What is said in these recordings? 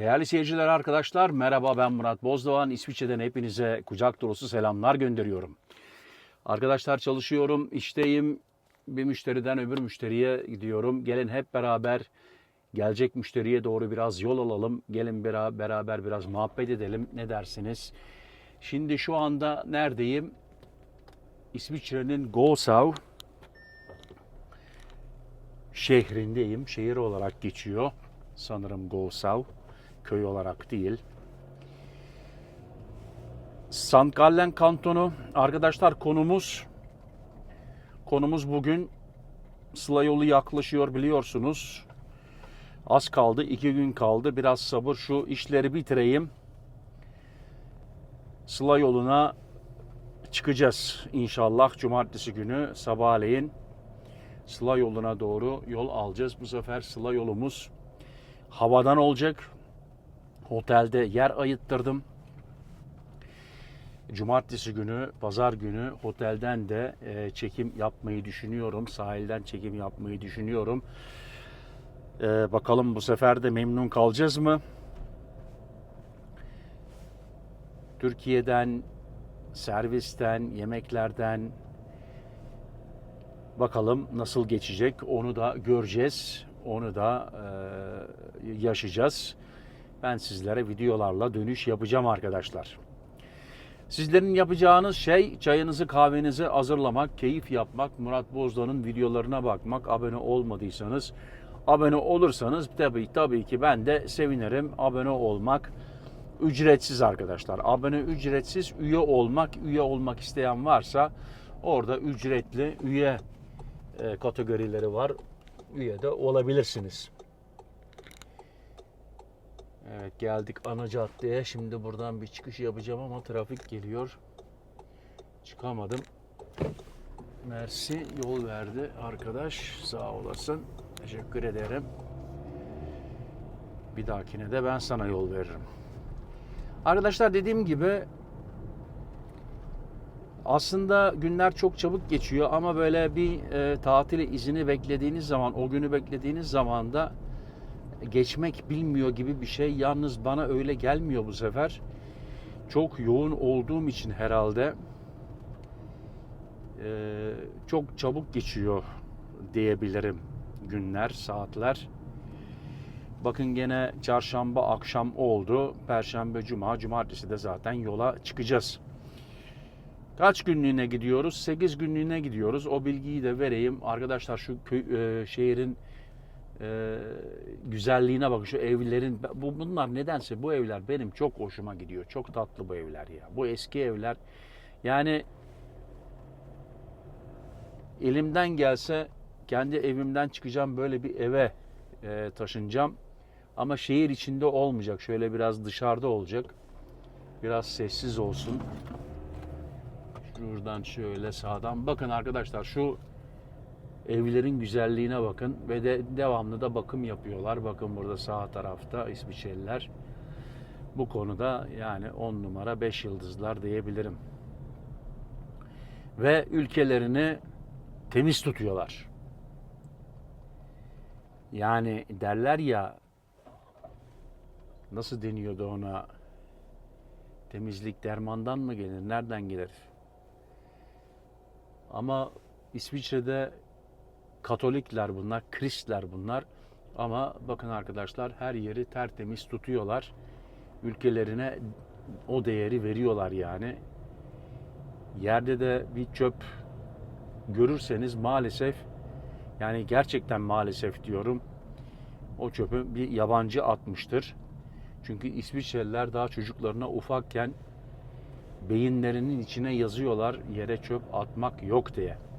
Değerli seyirciler arkadaşlar merhaba ben Murat Bozdoğan. İsviçre'den hepinize kucak dolusu selamlar gönderiyorum. Arkadaşlar çalışıyorum, işteyim. Bir müşteriden öbür müşteriye gidiyorum. Gelin hep beraber gelecek müşteriye doğru biraz yol alalım. Gelin bera- beraber biraz muhabbet edelim. Ne dersiniz? Şimdi şu anda neredeyim? İsviçre'nin Gosau şehrindeyim. Şehir olarak geçiyor. Sanırım Gosau. Köy olarak değil. St. Gallen kantonu. Arkadaşlar konumuz konumuz bugün Sıla yolu yaklaşıyor biliyorsunuz. Az kaldı. iki gün kaldı. Biraz sabır şu işleri bitireyim. Sıla yoluna çıkacağız inşallah cumartesi günü sabahleyin Sıla yoluna doğru yol alacağız. Bu sefer Sıla yolumuz havadan olacak. Otelde yer ayıttırdım. Cumartesi günü, pazar günü otelden de e, çekim yapmayı düşünüyorum. Sahilden çekim yapmayı düşünüyorum. E, bakalım bu sefer de memnun kalacağız mı? Türkiye'den, servisten, yemeklerden, Bakalım nasıl geçecek onu da göreceğiz. Onu da e, yaşayacağız. Ben sizlere videolarla dönüş yapacağım arkadaşlar. Sizlerin yapacağınız şey çayınızı kahvenizi hazırlamak, keyif yapmak, Murat Bozdoğan'ın videolarına bakmak. Abone olmadıysanız, abone olursanız tabii tabii ki ben de sevinirim. Abone olmak ücretsiz arkadaşlar. Abone ücretsiz, üye olmak, üye olmak isteyen varsa orada ücretli üye e, kategorileri var. Üye de olabilirsiniz. Evet geldik ana caddeye. Şimdi buradan bir çıkış yapacağım ama trafik geliyor. Çıkamadım. Mersi yol verdi arkadaş. Sağ olasın. Teşekkür ederim. Bir dahakine de ben sana yol veririm. Arkadaşlar dediğim gibi aslında günler çok çabuk geçiyor ama böyle bir e, tatil izini beklediğiniz zaman, o günü beklediğiniz zaman da geçmek bilmiyor gibi bir şey. Yalnız bana öyle gelmiyor bu sefer. Çok yoğun olduğum için herhalde e, çok çabuk geçiyor diyebilirim günler, saatler. Bakın gene çarşamba akşam oldu. Perşembe, cuma, cumartesi de zaten yola çıkacağız. Kaç günlüğüne gidiyoruz? 8 günlüğüne gidiyoruz. O bilgiyi de vereyim. Arkadaşlar şu köy, e, şehrin e, güzelliğine bakın. Şu evlerin bu bunlar nedense bu evler benim çok hoşuma gidiyor. Çok tatlı bu evler ya. Bu eski evler. Yani elimden gelse kendi evimden çıkacağım böyle bir eve e, taşınacağım. Ama şehir içinde olmayacak. Şöyle biraz dışarıda olacak. Biraz sessiz olsun. Şuradan şöyle sağdan. Bakın arkadaşlar şu evlerin güzelliğine bakın ve de devamlı da bakım yapıyorlar. Bakın burada sağ tarafta İsviçreliler. Bu konuda yani 10 numara 5 yıldızlar diyebilirim. Ve ülkelerini temiz tutuyorlar. Yani derler ya nasıl deniyordu ona temizlik dermandan mı gelir nereden gelir ama İsviçre'de Katolikler bunlar, Kristler bunlar. Ama bakın arkadaşlar her yeri tertemiz tutuyorlar. Ülkelerine o değeri veriyorlar yani. Yerde de bir çöp görürseniz maalesef yani gerçekten maalesef diyorum o çöpü bir yabancı atmıştır. Çünkü İsviçreliler daha çocuklarına ufakken beyinlerinin içine yazıyorlar yere çöp atmak yok diye.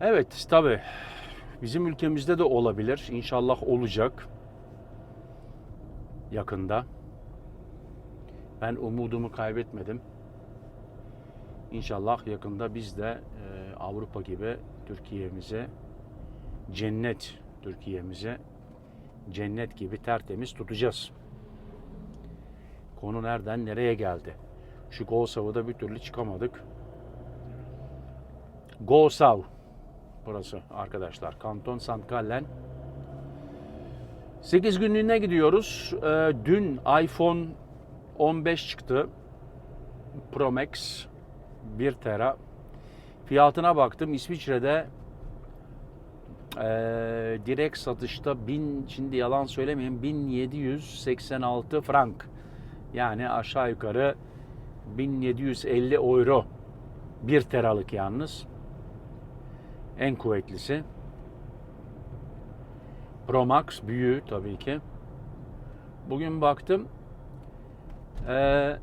Evet tabi bizim ülkemizde de olabilir. İnşallah olacak yakında. Ben umudumu kaybetmedim. İnşallah yakında biz de e, Avrupa gibi Türkiye'mize cennet Türkiye'mize cennet gibi tertemiz tutacağız. Konu nereden nereye geldi? Şu Golsav'da bir türlü çıkamadık. Golsav burası arkadaşlar. Kanton St. Gallen. 8 günlüğüne gidiyoruz. Ee, dün iPhone 15 çıktı. Pro Max 1 tera. Fiyatına baktım İsviçre'de eee, direkt satışta 1000 şimdi yalan söylemeyeyim 1786 frank. Yani aşağı yukarı 1750 euro. 1 teralık yalnız. En kuvvetlisi. Pro Max büyüğü tabii ki. Bugün baktım. Eee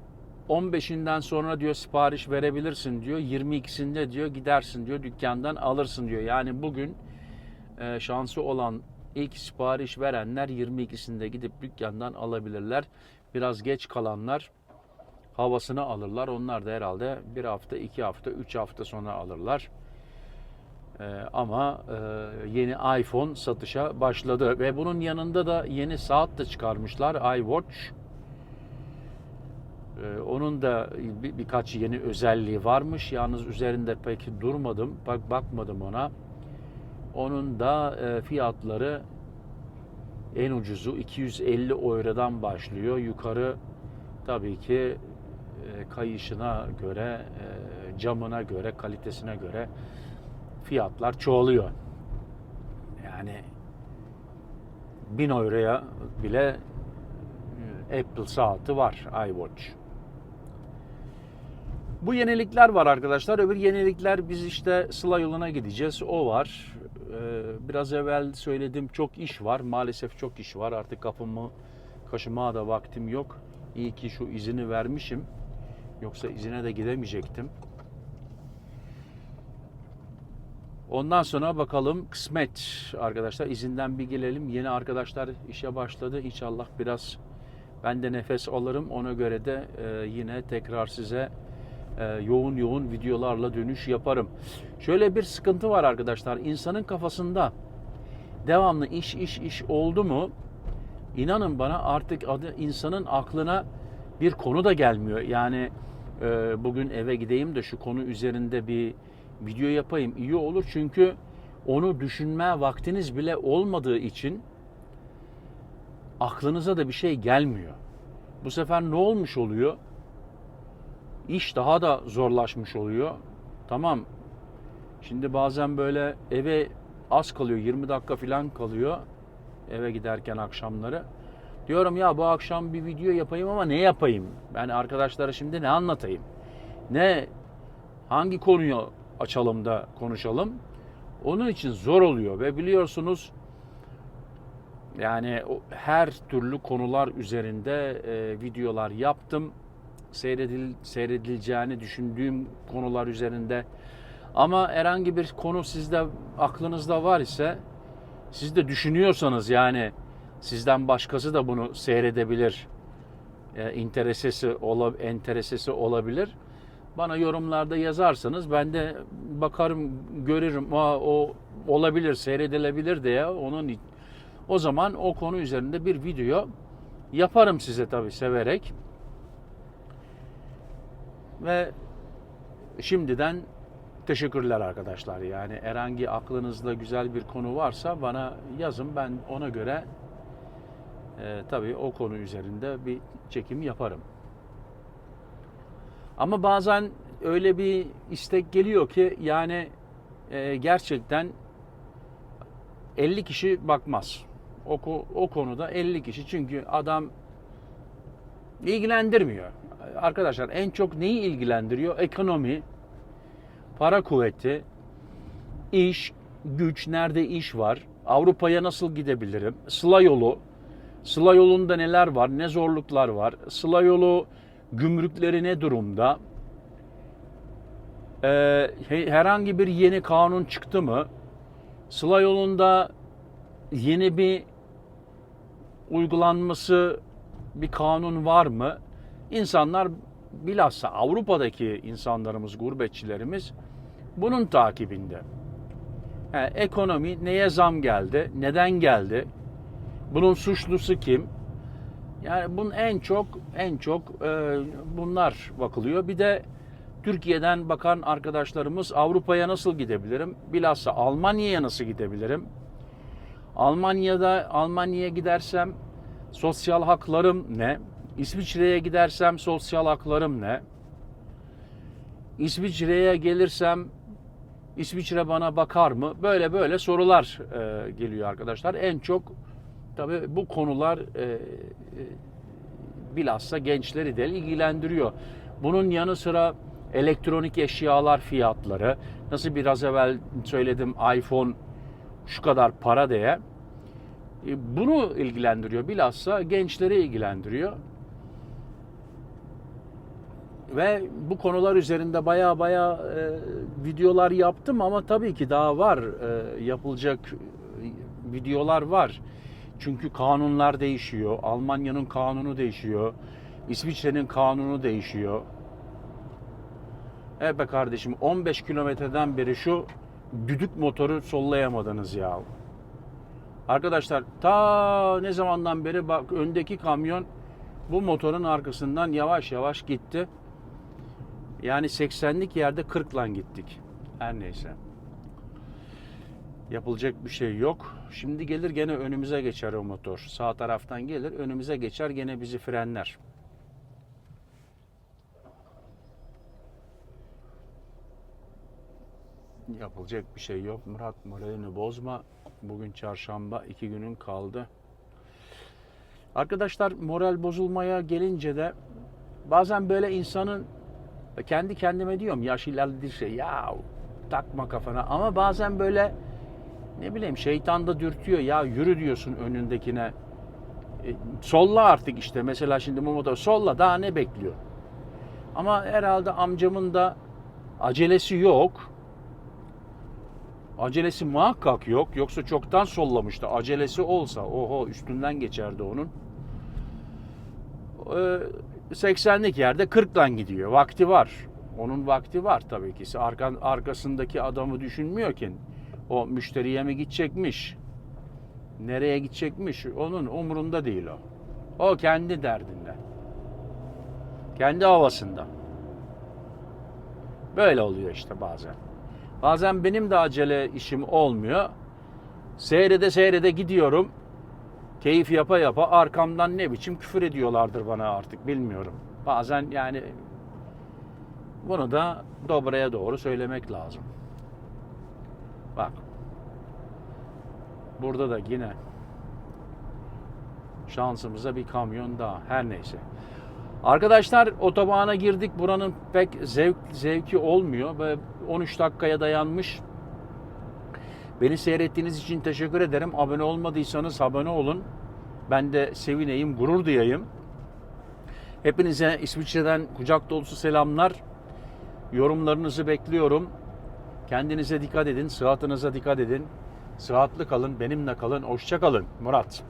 15'inden sonra diyor sipariş verebilirsin diyor. 22'sinde diyor gidersin diyor dükkandan alırsın diyor. Yani bugün e, şansı olan ilk sipariş verenler 22'sinde gidip dükkandan alabilirler. Biraz geç kalanlar havasını alırlar. Onlar da herhalde bir hafta, iki hafta, üç hafta sonra alırlar. E, ama e, yeni iPhone satışa başladı ve bunun yanında da yeni saat de çıkarmışlar iWatch. Ee, onun da bir, birkaç yeni özelliği varmış. Yalnız üzerinde pek durmadım. Bak bakmadım ona. Onun da e, fiyatları en ucuzu 250 eurodan başlıyor. Yukarı tabii ki e, kayışına göre, camına göre, kalitesine göre fiyatlar çoğalıyor. Yani 1000 euroya bile e, Apple saati var iWatch. Bu yenilikler var arkadaşlar. Öbür yenilikler biz işte Sıla yoluna gideceğiz. O var. Ee, biraz evvel söylediğim çok iş var. Maalesef çok iş var. Artık kapımı kaşımaya da vaktim yok. İyi ki şu izini vermişim. Yoksa izine de gidemeyecektim. Ondan sonra bakalım kısmet arkadaşlar. izinden bir gelelim. Yeni arkadaşlar işe başladı. İnşallah biraz ben de nefes alırım. Ona göre de e, yine tekrar size e, yoğun yoğun videolarla dönüş yaparım. Şöyle bir sıkıntı var arkadaşlar. İnsanın kafasında devamlı iş iş iş oldu mu inanın bana artık adı insanın aklına bir konu da gelmiyor. Yani e, bugün eve gideyim de şu konu üzerinde bir video yapayım iyi olur. Çünkü onu düşünmeye vaktiniz bile olmadığı için aklınıza da bir şey gelmiyor. Bu sefer ne olmuş oluyor? İş daha da zorlaşmış oluyor. Tamam. Şimdi bazen böyle eve az kalıyor. 20 dakika falan kalıyor. Eve giderken akşamları. Diyorum ya bu akşam bir video yapayım ama ne yapayım? Ben arkadaşlara şimdi ne anlatayım? Ne hangi konuyu açalım da konuşalım? Onun için zor oluyor ve biliyorsunuz yani her türlü konular üzerinde e, videolar yaptım. Seyredil, seyredileceğini düşündüğüm konular üzerinde. Ama herhangi bir konu sizde aklınızda var ise siz de düşünüyorsanız yani sizden başkası da bunu seyredebilir. E, interesesi ola, enteresesi olabilir. Bana yorumlarda yazarsanız ben de bakarım görürüm. Aa, o olabilir, seyredilebilir diye onun o zaman o konu üzerinde bir video yaparım size tabii severek. Ve şimdiden teşekkürler arkadaşlar. Yani herhangi aklınızda güzel bir konu varsa bana yazın. Ben ona göre e, tabii o konu üzerinde bir çekim yaparım. Ama bazen öyle bir istek geliyor ki yani e, gerçekten 50 kişi bakmaz. O, o konuda 50 kişi. Çünkü adam ilgilendirmiyor. Arkadaşlar en çok neyi ilgilendiriyor? Ekonomi, para kuvveti, iş, güç, nerede iş var, Avrupa'ya nasıl gidebilirim, Sıla yolu, Sıla yolunda neler var, ne zorluklar var, Sıla yolu gümrükleri ne durumda, Ee, he- herhangi bir yeni kanun çıktı mı, Sıla yolunda yeni bir uygulanması bir kanun var mı? İnsanlar bilhassa Avrupa'daki insanlarımız, gurbetçilerimiz bunun takibinde. He, ekonomi neye zam geldi? Neden geldi? Bunun suçlusu kim? Yani bunun en çok en çok e, bunlar bakılıyor. Bir de Türkiye'den bakan arkadaşlarımız Avrupa'ya nasıl gidebilirim? Bilhassa Almanya'ya nasıl gidebilirim? Almanya'da Almanya'ya gidersem sosyal haklarım ne? İsviçre'ye gidersem sosyal haklarım ne? İsviçre'ye gelirsem İsviçre bana bakar mı? Böyle böyle sorular e, geliyor arkadaşlar. En çok tabii bu konular e, e, bilhassa gençleri de ilgilendiriyor. Bunun yanı sıra elektronik eşyalar fiyatları, nasıl biraz evvel söyledim iPhone şu kadar para diye. E, Bunu ilgilendiriyor. Bilhassa gençleri ilgilendiriyor. Ve bu konular üzerinde baya baya e, videolar yaptım ama tabii ki daha var. E, yapılacak e, videolar var. Çünkü kanunlar değişiyor. Almanya'nın kanunu değişiyor. İsviçre'nin kanunu değişiyor. Evet be kardeşim 15 kilometreden beri şu düdük motoru sollayamadınız ya. Arkadaşlar ta ne zamandan beri bak öndeki kamyon bu motorun arkasından yavaş yavaş gitti. Yani 80'lik yerde 40'la gittik. Her neyse. Yapılacak bir şey yok. Şimdi gelir gene önümüze geçer o motor. Sağ taraftan gelir önümüze geçer gene bizi frenler. Yapılacak bir şey yok. Murat moralini bozma. Bugün çarşamba iki günün kaldı. Arkadaşlar moral bozulmaya gelince de bazen böyle insanın kendi kendime diyorum yaş ilerledikçe ya takma kafana ama bazen böyle ne bileyim şeytan da dürtüyor ya yürü diyorsun önündekine E, solla artık işte mesela şimdi bu motor solla daha ne bekliyor ama herhalde amcamın da acelesi yok acelesi muhakkak yok yoksa çoktan sollamıştı acelesi olsa oho üstünden geçerdi onun Ee, 80'lik yerde 40'dan gidiyor. Vakti var. Onun vakti var tabii ki. Arkan, arkasındaki adamı düşünmüyor ki. O müşteriye mi gidecekmiş? Nereye gidecekmiş? Onun umurunda değil o. O kendi derdinde. Kendi havasında. Böyle oluyor işte bazen. Bazen benim de acele işim olmuyor. Seyrede seyrede gidiyorum. Keyif yapa yapa arkamdan ne biçim küfür ediyorlardır bana artık bilmiyorum. Bazen yani bunu da dobraya doğru söylemek lazım. Bak. Burada da yine şansımıza bir kamyon daha. Her neyse. Arkadaşlar otobana girdik. Buranın pek zevk, zevki olmuyor ve 13 dakikaya dayanmış. Beni seyrettiğiniz için teşekkür ederim. Abone olmadıysanız abone olun. Ben de sevineyim, gurur duyayım. Hepinize İsviçre'den kucak dolusu selamlar. Yorumlarınızı bekliyorum. Kendinize dikkat edin, sıhhatinize dikkat edin. Sıhhatli kalın, benimle kalın. Hoşça kalın. Murat.